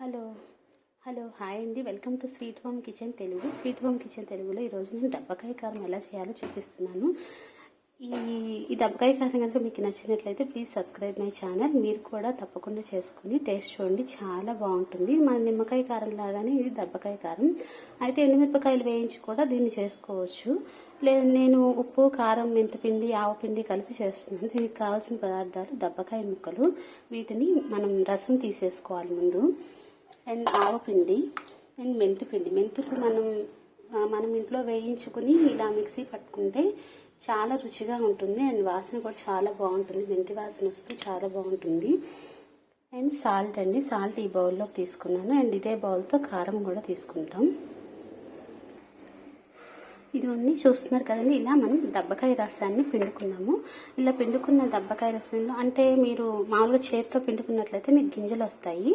Hello hello hi అండి. Welcome to sweet home kitchen Telugu. Sweet home kitchen తెలుగులో ఈరోజు నేను దబ్బకాయ కారం ఎలా చేయాలో చూపిస్తున్నాను. ఈ ఈ దబ్బకాయ కారం కనుక మీకు నచ్చినట్లయితే ప్లీజ్ సబ్స్క్రైబ్ మై ఛానల్. మీరు కూడా తప్పకుండా చేసుకుని టేస్ట్ చూడండి. చాలా బాగుంటుంది. మన నిమ్మకాయ కారం లాగానే ఇది దబ్బకాయ కారం. అయితే ఎండుమిరపకాయలు వేయించి కూడా దీన్ని చేసుకోవచ్చు. లేదు నేను ఉప్పు కారం మెంతిపిండి ఆవపిండి కలిపి చేస్తున్నాను. దీనికి కావాల్సిన పదార్థాలు దబ్బకాయ ముక్కలు. వీటిని మనం రసం తీసేసుకోవాలి ముందు. అండ్ ఆవపిండి అండ్ మెంతిపిండి మెంతులు మనం మనం ఇంట్లో వేయించుకుని ఇలా మిక్సీ పట్టుకుంటే చాలా రుచిగా ఉంటుంది అండ్ వాసన కూడా చాలా బాగుంటుంది. మెంతి వాసన వస్తే చాలా బాగుంటుంది. అండ్ సాల్ట్ అండి. సాల్ట్ ఈ బౌల్లోకి తీసుకున్నాను. అండ్ ఇదే బౌల్తో కారం కూడా తీసుకుంటాం. ఇదిగోండి చూస్తున్నారు కదండి ఇలా మనం దబ్బకాయ రసాన్ని పిండుకున్నాము. ఇలా పిండుకున్న దబ్బకాయ రసంలో అంటే మీరు మామూలుగా చేతితో పిండుకున్నట్లయితే మీకు గింజలు వస్తాయి.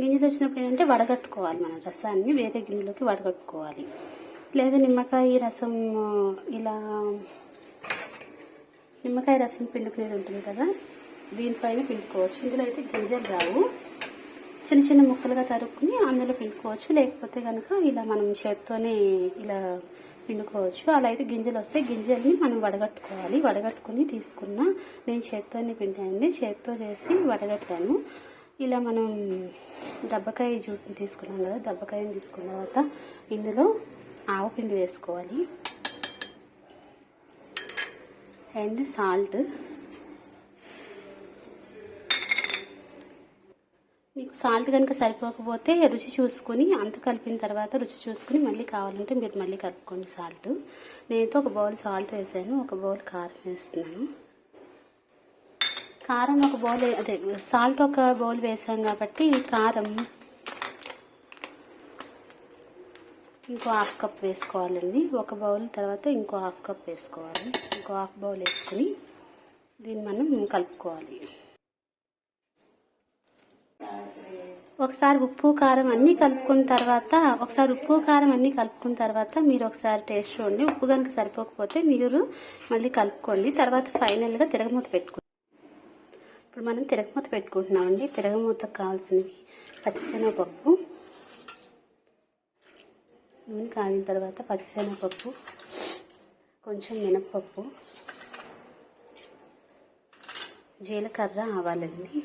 గింజలు వచ్చినప్పుడు ఏంటంటే వడగట్టుకోవాలి మనం రసాన్ని వేరే గిన్నెలోకి వడగట్టుకోవాలి. లేదా నిమ్మకాయ రసం ఇలా నిమ్మకాయ రసం పిండుకునేది ఉంటుంది కదా దీనిపైన పిండుకోవచ్చు. ఇందులో అయితే గింజలు రావు. చిన్న చిన్న ముక్కలుగా తరుక్కుని అందులో పిండుకోవచ్చు. లేకపోతే కనుక ఇలా మనం చేత్తోనే ఇలా పిండుకోవచ్చు. అలా అయితే గింజలు వస్తే గింజల్ని మనం వడగట్టుకోవాలి. వడగట్టుకుని తీసుకున్న నేను చేత్తోనే పిండానండి. చేత్తో చేసి వడగట్టాను. ఇలా మనం దబ్బకాయ జ్యూస్ని తీసుకున్నాం కదా దబ్బకాయని తీసుకున్న తర్వాత ఇందులో ఆవపిండి వేసుకోవాలి. And salt. మీకు సాల్ట్ కనుక సరిపోకపోతే రుచి చూసుకుని అంత కలిపిన తర్వాత రుచి చూసుకుని మళ్ళీ కావాలంటే మీరు మళ్ళీ కలుపుకోండి సాల్ట్. నేనైతే ఒక బౌల్ సాల్ట్ వేసాను ఒక బౌల్ కారం వేస్తున్నాను. కారం ఒక బౌల్ అదే సాల్ట్ ఒక బౌల్ వేసాం కాబట్టి కారం ఇంకో హాఫ్ కప్ వేసుకోవాలండి. ఒక బౌల్ తర్వాత ఇంకో హాఫ్ కప్ వేసుకోవాలి. ఇంకో హాఫ్ బౌల్ వేసుకుని దీన్ని మనం కలుపుకోవాలి. ఒకసారి ఉప్పు కారం అన్నీ కలుపుకున్న తర్వాత ఒకసారి ఉప్పు కారం అన్నీ కలుపుకున్న తర్వాత మీరు ఒకసారి టేస్ట్ చూడండి. ఉప్పు కనుక సరిపోకపోతే మీరు మళ్ళీ కలుపుకోండి. తర్వాత ఫైనల్గా తిరగమూత పెట్టుకోండి ఇప్పుడు మనం తిరగమూత పెట్టుకుంటున్నామండి. తిరగమూతకు కావాల్సినవి పచ్చిశనగపప్పు నూనె కాగిన తర్వాత పచ్చిశనగపప్పు కొంచెం మినప్పప్పు జీలకర్ర ఆవాలండి.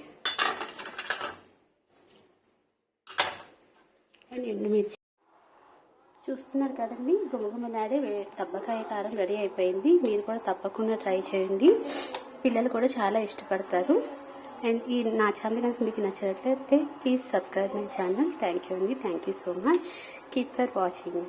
అండ్ ఎండుమిర్చి చూస్తున్నారు కదండి గుమగుమలాడే వే- దబ్బకాయ కారం రెడీ అయిపోయింది. మీరు కూడా తప్పకుండా ట్రై చేయండి. పిల్లలు కూడా చాలా ఇష్టపడతారు. అండ్ ఈ నా ఛానల్ కనుక మీకు నచ్చినట్లయితే please subscribe my channel. Thank you అండి. Thank you so much. Keep for watching.